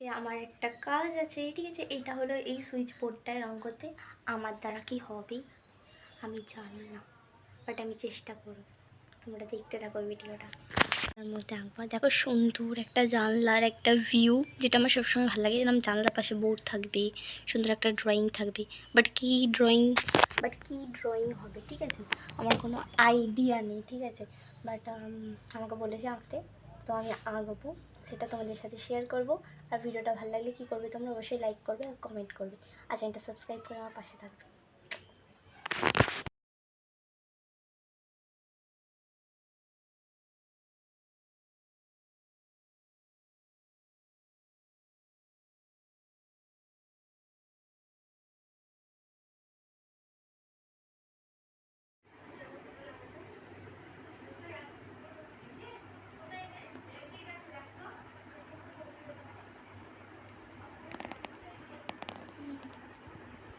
আমার একটা কাজ আছে, ঠিক আছে? এইটা হলো এই সুইচ বোর্ডটায় রং করতে আমার দ্বারা কি হবে? আমি জানি না বাট আমি চেষ্টা করব। তোমরা দেখতে থাকো ভিডিওটা তার মধ্যে আঁকবো। দেখো সুন্দর একটা জানলার একটা ভিউ যেটা আমার সবসময় ভালো লাগে। যেরকম জানলার পাশে বোর্ড থাকবে, সুন্দর একটা ড্রয়িং থাকবে বাট কি ড্রয়িং বাট কি ড্রয়িং হবে, ঠিক আছে? আমার কোনো আইডিয়া নেই, ঠিক আছে? বাট আমাকে বলেছে আঁকতে। তো আমি আঁকবো সেটা তোমাদের সাথে শেয়ার করব। আর ভিডিওটা ভালো লাগলে কী করবে তোমরা অবশ্যই লাইক করবে আর কমেন্ট করবে। আর চ্যানেলটা সাবস্ক্রাইব করে আমার পাশে থাকবে।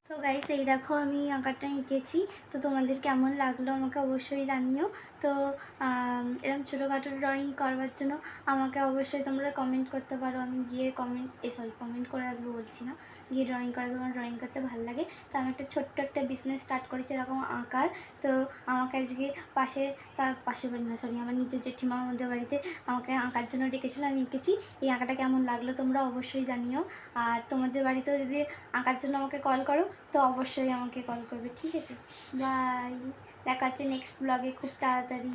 তো গাইস এই দেখো আমি আঁকাটা এঁকেছি। তো তোমাদের কেমন লাগল আমাকে অবশ্যই জানিও। তো এরকম ছোটোখাটো ড্রয়িং করবার জন্য আমাকে অবশ্যই তোমরা কমেন্ট করতে পারো। আমি গিয়ে কমেন্ট এ সরি কমেন্ট করে আসব বলছি না। গিয়ে ড্রয়িং করে তোমার ড্রয়িং করতে ভালো লাগে। তো আমি একটা ছোট্ট একটা বিজনেস স্টার্ট করেছি এরকম আঁকার। তো আমাকে আজকে পাশে পাশে বাড়ি না সরি আমার নিজের জেঠিমা আমাদের বাড়িতে আমাকে আঁকার জন্য ডেকেছিল, আমি এঁকেছি। এই আঁকাটা কেমন লাগল তোমরা অবশ্যই জানিও। আর তোমাদের বাড়িতেও যদি আঁকার জন্য আমাকে কল করো তো অবশ্যই আমাকে কল করবে ঠিক আছে? বাই দেখা হচ্ছে নেক্সট ব্লগে খুব তাড়াতাড়ি।